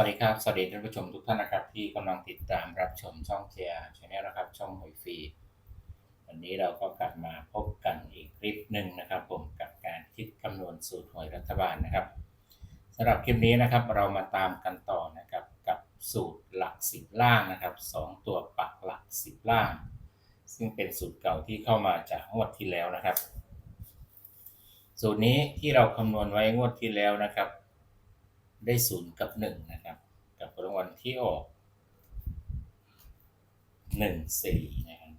วัสดีครับ สวัสดีท่านผู้ชมทุกท่านนะครับ ที่กำลังติดตามรับชมช่องเจียชาแนลนะครับ ช่องหอยฟรีวันนี้เราก็กลับมาพบกันอีกคลิปหนึ่งนะครับ ผมกับการคิดคำนวณสูตรหวยรัฐบาลนะครับสำหรับคลิปนี้นะครับ เรามาตามกันต่อนะครับกับสูตรหลักสิบล่างนะครับสองตัวปักหลักสิบล่าง ซึ่งเป็นสูตรเก่าที่เข้ามาจากงวดที่แล้วนะครับ สูตรนี้ที่เราคำนวณไว้งวดที่แล้วนะครับ ได้ศูนย์กับหนึ่งนะครับ กับรางวัลที่ออกหนึ่งสี่นะครับ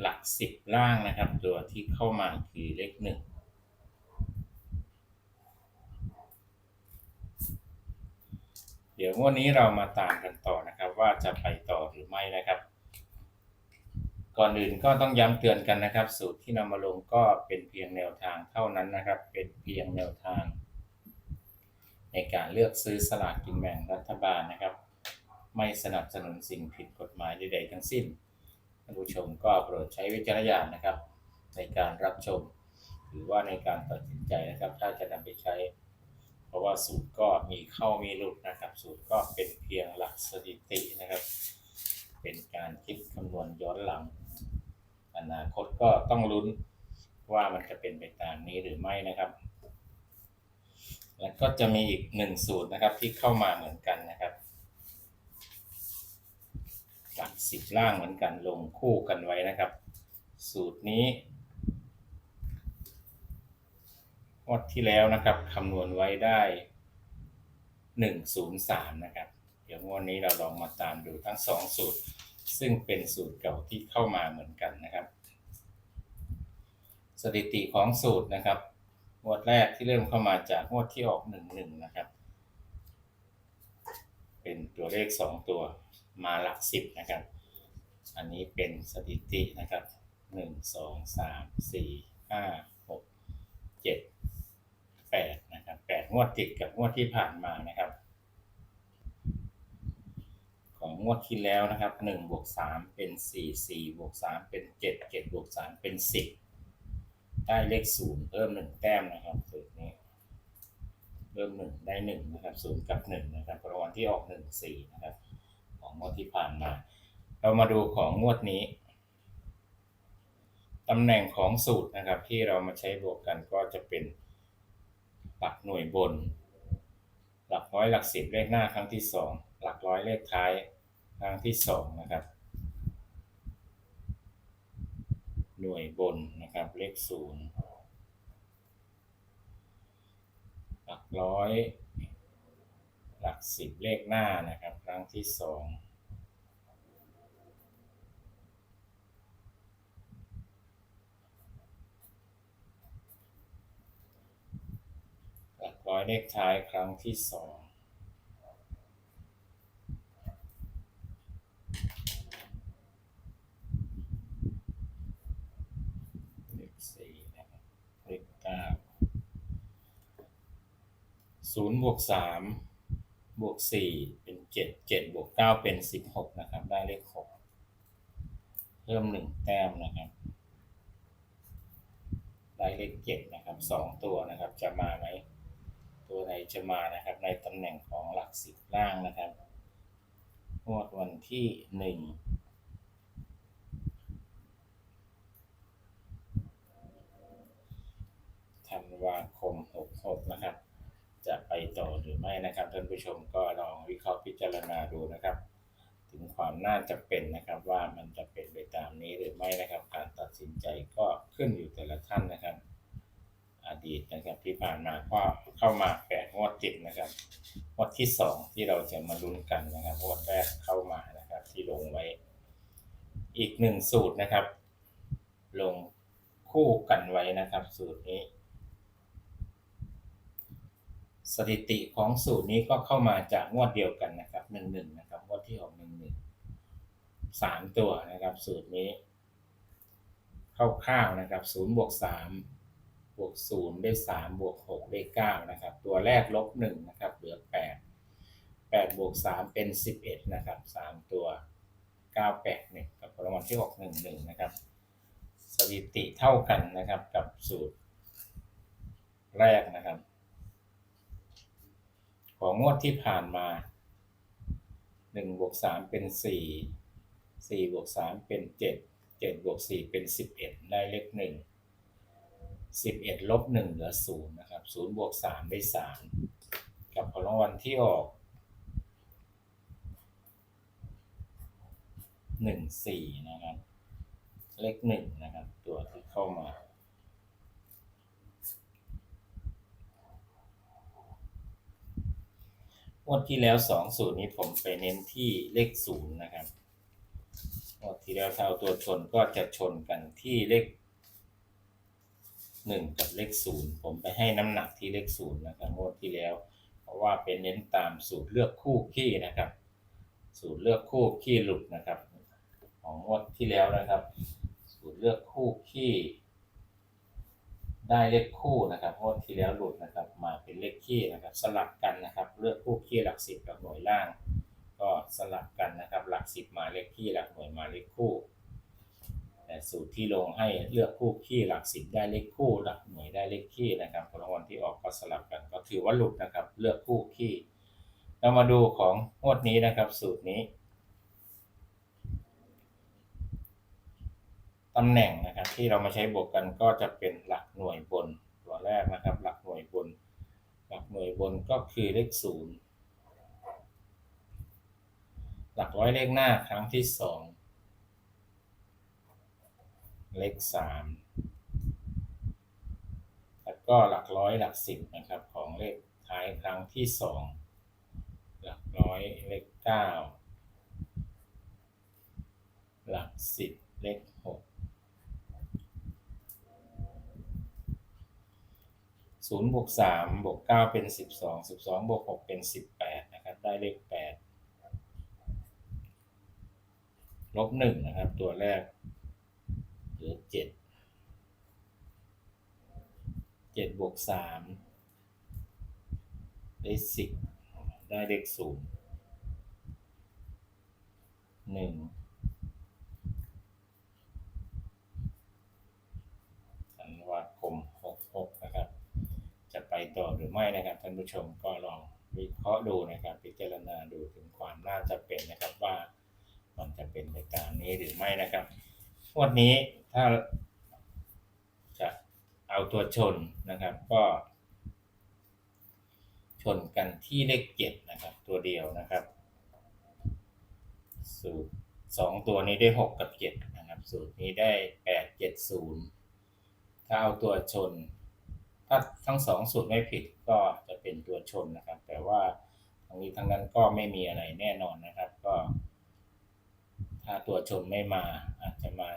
หลักสิบล่างนะครับ ตัวที่เข้ามาคือเลขหนึ่งเดี๋ยวงวันนี้เรามาตามกันต่อนะครับ ว่าจะไปต่อหรือไม่นะครับ ก่อนอื่นก็ต้องย้ำเตือนกันนะครับ สูตรที่นำมาลงก็เป็นเพียงแนวทางเท่านั้นนะครับ เป็นเพียงแนวทาง ในการเลือกซื้อสลากกินแบ่งรัฐบาลนะครับ ไม่สนับสนุนสิ่งผิดกฎหมายใดๆทั้งสิ้นท่านผู้ชมก็โปรดใช้วิจารณญาณนะครับ ในการรับชม หรือว่าในการตัดสินใจนะครับ ถ้าจะนำไปใช้ เพราะว่าสูตรก็มีเข้ามีหลุดนะครับ สูตรก็เป็นเพียงหลักสถิตินะครับ เป็นการคิดคำนวณย้อนหลัง อนาคตก็ต้องลุ้นว่ามันจะเป็นไปตามนี้หรือไม่นะครับ แล้วก็จะมีอีกหนึ่งสูตรนะครับที่เข้ามาเหมือนกันนะครับหลักสิบล่างเหมือนกันลงคู่กันไว้นะครับ สูตรนี้งวดที่แล้วนะครับคำนวณไว้ได้หนึ่งศูนย์สามนะครับ เดี๋ยวงวดนี้เราลองมาตามดูทั้งสองสูตร ซึ่งเป็นสูตรเก่าที่เข้ามาเหมือนกันนะครับ สถิติของสูตรนะครับงวดแรกที่เริ่มเข้ามาจากงวดที่ออกหนึ่งหนึ่งนะครับ เป็นตัวเลขสองตัวมาหลักสิบนะครับ อันนี้เป็นสถิตินะครับหนึ่งสองสามสี่ห้าหกเจ็ดแปดนะครับแปดงวดติดกับงวดที่ผ่านมานะครับ ของงวดที่แล้วนะครับหนึ่งบวกสามเป็นสี่สี่บวกสามเป็นเจ็ดเจ็ดบวกสามเป็นสิบได้เลขศูนย์เพิ่มหนึ่งแต้มนะครับสูตรนี้เพิ่มหนึ่งได้หนึ่งนะครับศูนย์กับหนึ่งนะครับรางวัลที่ออกหนึ่งสี่นะครับ ของงวดที่ผ่านมา เรามาดูของงวดนี้ตำแหน่งของสูตรนะครับที่เรามาใช้บวกกันก็จะเป็นหลักหน่วยบน หลักร้อยหลักสิบเลขหน้าครั้งที่สอง หลักร้อยเลขท้ายครั้งที่สองนะครับ หน่วยบนนะครับเลขศูนย์หลักร้อย หลักสิบเลขหน้านะครับ ครั้งที่สองหลักร้อยเลขท้ายครั้งที่สอง เลข สี่นะครับเลขเก้าศูนย์บวกสามบวกสี่เป็นเจ็ดเจ็ดบวกเก้าเป็นสิบหกนะครับ ได้เลขหกเพิ่มหนึ่งแต้มนะครับ ได้เลขเจ็ดนะครับสองตัวนะครับจะมาไหมตัวไหนจะมานะครับ ในตำแหน่งของหลักสิบล่างนะครับงวดวันที่หนึ่ง ธันวาคม 66 นะครับ จะไปต่อหรือไม่นะครับท่านผู้ชมก็ลองวิเคราะห์พิจารณาดูนะครับ ถึงความน่าจะเป็นนะครับว่ามันจะเป็นไปตามนี้หรือไม่นะครับ การตัดสินใจก็ขึ้นอยู่แต่ละท่านนะครับ อดีตนะครับที่ผ่านมาก็เข้ามาแปดงวดติดนะครับงวดที่สองที่เราจะมาลุ้นกันนะครับงวดแรกเข้ามานะครับที่ลงไว้ อีกหนึ่งสูตรนะครับ ลงคู่กันไว้นะครับ สูตรนี้ สถิติของสูตรนี้ก็เข้ามาจากงวดเดียวกันนะครับหนึ่งหนึ่งนะครับงวดที่ออกหนึ่งหนึ่งสามตัวนะครับสูตรนี้คร่าวๆนะครับศูนย์บวกสามบวกศูนย์ได้สามบวกหกได้เก้านะครับตัวแรกลบหนึ่งนะครับเหลือแปดแปดบวกสามเป็นสิบเอ็ดนะครับสามตัวเก้าแปดหนึ่งกับรางวัลที่หกหนึ่งหนึ่งนะครับสถิติเท่ากันนะครับกับสูตรแรกนะครับ ของงวดที่ผ่านมาหนึ่งบวกสามเป็นสี่สี่บวกสามเป็นเจ็ดเจ็ดบวกสี่เป็นสิบเอ็ดได้เลขหนึ่งสิบเอ็ดลบหนึ่งเหลือศูนย์นะครับศูนย์บวกสามได้สามกับของรางวัลที่ออกหนึ่งสี่นะครับเลขหนึ่งนะครับตัวที่เข้ามา วดที่แล้วสองศูนย์นี้ผมไปเน้นที่เลขศูนย์นะครับงวดที่แล้วถ้าเอาตัวชนก็จะชนกันที่เลขหนึ่งกับเลขศูนย์ผมไปให้น้ำหนักที่เลขศูนย์นะครับงวดที่แล้ว เพราะว่าเป็นเน้นตามสูตรเลือกคู่ขี้นะครับ สูตรเลือกคู่ขี้หลุดนะครับ ของงวดที่แล้วนะครับ สูตรเลือกคู่ขี้ ได้เลขคู่นะครับงวดที่แล้วหลุดนะครับ มาเป็นเลขขี้นะครับสลับกันนะครับ เลือกคู่ขี้หลักสิบกับหน่วยล่าง ก็สลับกันนะครับ หลักสิบมาเลขขี้หลักหน่วยมาเลขคู่ แต่สูตรที่ลงให้เลือกคู่ขี้หลักสิบได้เลขคู่ หลักหน่วยได้เลขขี้นะครับรางวัลที่ออกก็สลับกัน ก็ถือว่าหลุดนะครับ เลือกคู่ขี้เรามาดูของงวดนี้นะครับ สูตรนี้ ตำแหน่งนะครับที่เรามาใช้บวกกันก็จะเป็นหลักหน่วยบนตัวแรกนะครับ หลักหน่วยบน หลักหน่วยบนก็คือเลขศูนย์หลักร้อยเลขหน้าครั้งที่สองเลขสามแล้วก็หลักร้อยหลักสิบนะครับของเลขท้ายครั้งที่สองหลักร้อยเลขเก้าหลักสิบเลขหก ศูนย์บวกสามบวกเก้าเป็นสิบสองสิบสองบวกหกเป็นสิบแปดนะครับ ได้เลขแปดลบหนึ่งนะครับ ตัวแรกเหลือเจ็ดเจ็ดบวกสามได้สิบได้เลขศูนย์หนึ่งธันวาคมหกหกนะครับ จะไป ต่อหรือไม่นะครับท่านผู้ชมก็ลองวิเคราะห์ดูนะครับ พิจารณาดูถึงความน่าจะเป็นนะครับว่ามันจะเป็นไปตามนี้หรือไม่นะครับวันนี้ถ้าจะเอาตัวชนนะครับก็ชนกันที่เลขเจ็ดนะครับ ตัวเดียวนะครับสูตรสองตัวนี้ได้หกกับเจ็ดนะครับ สูตรนี้ได้แปดเจ็ดศูนย์ถ้าเอาตัวชน ถ้าทั้งสองสูตรไม่ผิดก็จะเป็นตัวชนนะครับ แต่ว่าทั้งนี้ทั้งนั้นก็ไม่มีอะไรแน่นอนนะครับ ก็ ถ้าตัวชนไม่มาอาจจะมา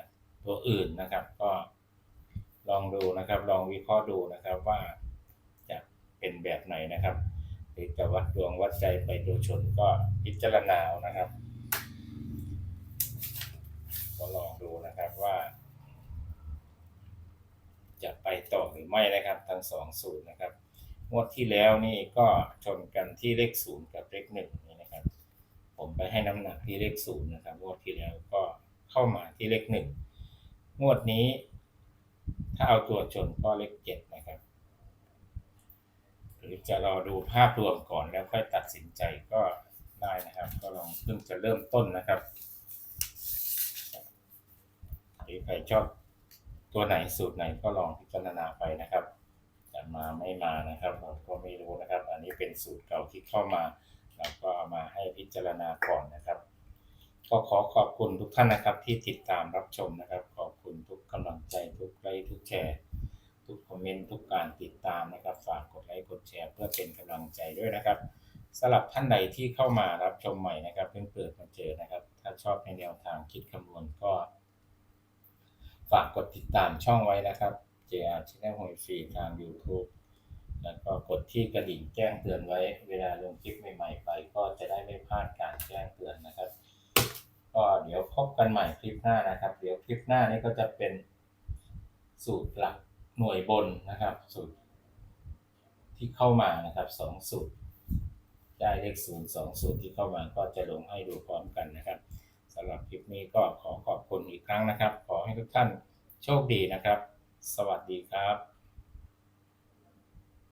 ตัวอื่นนะครับ ก็ลองดูนะครับ ลองวิเคราะห์ดูนะครับว่าจะเป็นแบบไหนนะครับหรือจะวัดดวงวัดใจไปตัวชนก็พิจารณาเอานะครับ ก็ลองดูนะครับว่า จะไปต่อหรือไม่นะครับ ทั้งสองสูตรนะครับงวดที่แล้วนี่ก็ชนกันที่เลขศูนย์กับเลขหนึ่งนี่นะครับ ผมไปให้น้ำหนักที่เลขศูนย์นะครับงวดที่แล้วก็เข้ามาที่เลขหนึ่งงวดนี้ ถ้าเอาตัวชนก็เลขเจ็ดนะครับ หรือจะรอดูภาพรวมก่อนแล้วค่อยตัดสินใจก็ได้นะครับ ก็ลองเพิ่งจะเริ่มต้นนะครับหรือใครชอบ ตัวไหนสูตรไหนก็ลองพิจารณาไปนะครับจะมาไม่มานะครับผมก็ไม่รู้นะครับ อันนี้เป็นสูตรเก่าที่เข้ามาเราก็เอามาให้พิจารณาก่อนนะครับ ก็ขอขอบคุณทุกท่านนะครับ ที่ติดตามรับชมนะครับ ขอบคุณทุกกำลังใจทุกไลค์ทุกแชร์ทุกคอมเมนต์ทุกการติดตามนะครับ ฝากกดไลค์กดแชร์ เพื่อเป็นกำลังใจด้วยนะครับสำหรับท่านใดที่เข้ามารับชมใหม่นะครับเพิ่งเปิดมาเจอนะครับ ถ้าชอบในแนวทางคิดคำนวณก็ ฝากกดติดตามช่องไว้นะครับ JR Channel หวยฟรีทาง YouTube แล้วก็กดที่กระดิ่งแจ้งเตือนไว้ เวลาลงคลิปใหม่ๆไป ก็จะได้ไม่พลาดการแจ้งเตือนนะครับ ก็เดี๋ยวพบกันใหม่คลิปหน้านะครับ เดี๋ยวคลิปหน้านี้ก็จะเป็นสูตรหลักหน่วยบนนะครับ สูตร ที่เข้ามานะครับสองสูตร ได้เลขศูนย์สองสูตรที่เข้ามาก็จะลงให้ดูพร้อมกันนะครับ สำหรับคลิปนี้ก็ขอขอบคุณอีกครั้งนะครับ ขอให้ทุกท่านโชคดีนะครับ สวัสดีครับ